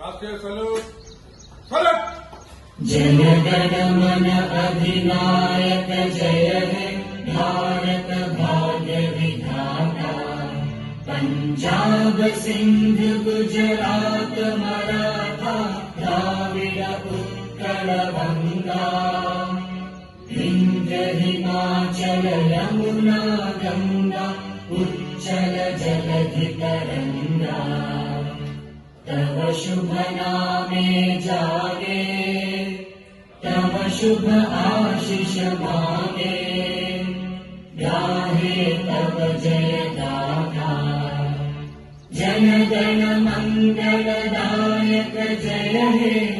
राष्ट्रीय salute salute! Jana Gana Mana अधिनायक जय हे भारत भाग्य विधाता। पंजाब सिंध गुजरात मराठा, द्राविड उत्कल बंगा विंध्य हिमाचल यमुना गंगा, उच्चल जलधि तरंगा तव शुभ नामे जागे तव शुभ आशिष मागे। गाहे तव जय गाथा जन गण मंगलदायक जय हे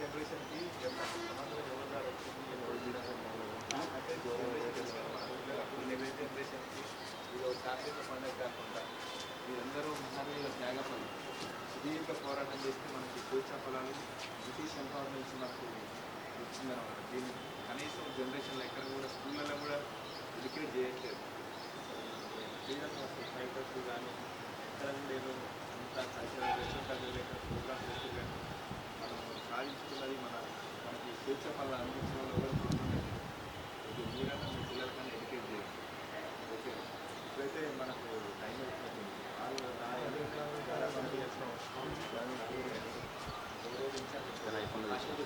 జనరేషన్కి సమాంతర ఎవరు వచ్చింది ఎవరు అంటే జనరేషన్ జనరేషన్కి ఇది ఒక శాశ్వత పండుగ కాకుండా సుదీర్ఘ పోరాటం చేస్తే మనకి స్వేచ్ఛా ఫలాలు బ్రిటిష్ ఎంపవర్ నుంచి మనకు దీన్ని కనీసం జనరేషన్లో ఎక్కడ కూడా స్కూళ్ళలో కూడా ఎడ్యుకేట్ చేయట్లేదు ఫ్రీడమ్ ఫైటర్స్ కానీ ఎక్కడ లేదు అంత కల్చరల్ ప్రోగ్రామ్స్ కానీ మనకి స్వేచ్ఛ ఫలాలు అందించడం వల్ల కూడా గుర్తుండేది ఓకే మీరన్నా మీ పిల్లలకన్నా ఎడ్యుకేట్ చేయండి ఓకే ఇప్పుడైతే మనకు టైం అయిపోతుంది వాళ్ళు నా ఎదురు చాలా పని చేస్తున్నాం దాన్ని వాట్సాప్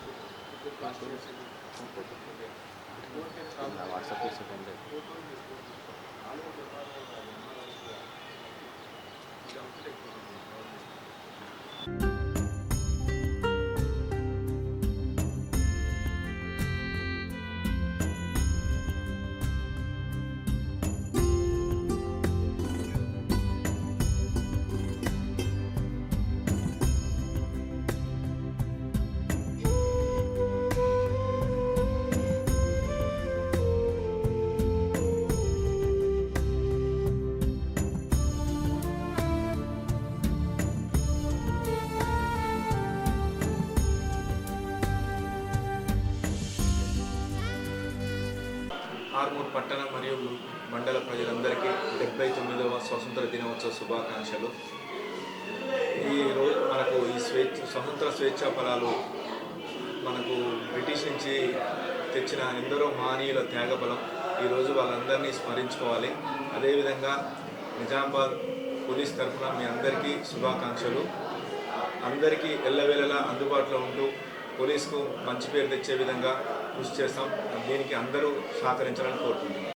ఆర్మూర్ పట్టణ మరియు మండల ప్రజలందరికీ డెబ్బై తొమ్మిదవ స్వతంత్ర దినోత్సవ శుభాకాంక్షలు. ఈ రోజు మనకు ఈ స్వేచ్ఛ స్వతంత్ర స్వేచ్ఛా ఫలాలు మనకు బ్రిటిష్ నుంచి తెచ్చిన ఎందరో మహనీయుల త్యాగబలం ఈరోజు వాళ్ళందరినీ స్మరించుకోవాలి. అదేవిధంగా నిజామాబాద్ పోలీస్ తరఫున మీ అందరికీ శుభాకాంక్షలు. అందరికీ ఎల్లవేళలా అందుబాటులో ఉంటూ పోలీస్కు మంచి పేరు తెచ్చే విధంగా కృషి చేస్తాం. దీనికి అందరూ సహకరించాలని కోరుకుంటున్నాం.